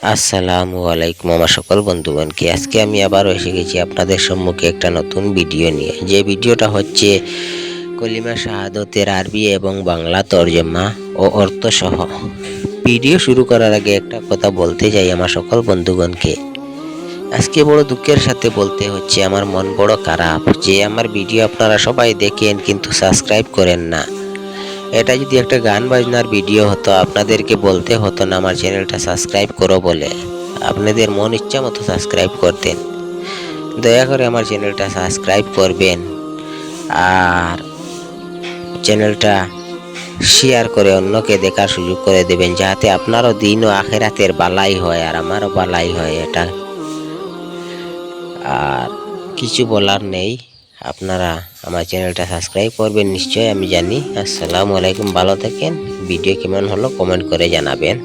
আসসালামু আলাইকুম আমার সকল বন্ধুগণকে আজকে আমি আবার এসে গেছি আপনাদের সম্মুখে একটা নতুন ভিডিও নিয়ে। যে ভিডিওটা হচ্ছে কলিমা শাহাদতের আরবি এবং বাংলা তর্জমা ও অর্থ সহ। ভিডিও শুরু করার আগে একটা কথা বলতে চাই আমার সকল বন্ধুগণকে। আজকে বড় দুঃখের সাথে বলতে হচ্ছে, আমার মন বড় খারাপ। যে আমার ভিডিও আপনারা সবাই দেখেন কিন্তু সাবস্ক্রাইব করেন না। এটা যদি একটা গান বাজনার ভিডিও হতো, আপনাদেরকে বলতে হতো না, আমার চ্যানেলটা সাবস্ক্রাইব করো বলে। আপনাদের মন ইচ্ছা মতো সাবস্ক্রাইব করতেন। দয়া করে আমার চ্যানেলটা সাবস্ক্রাইব করবেন। আর চ্যানেলটা শেয়ার করে অন্যকে দেখার সুযোগ করে দেবেন, যাতে আপনারও দিন ও আখেরাতের বালাই হয় আর আমারও বালাই হয় এটা। আর কিছু বলার নেই। আপনারা আমার চ্যানেলটা সাবস্ক্রাইব করবেন, নিশ্চয়ই আমি জানি। আসসালামু আলাইকুম, ভালো থাকেন। ভিডিও কেমন হলো কমেন্ট করে জানাবেন।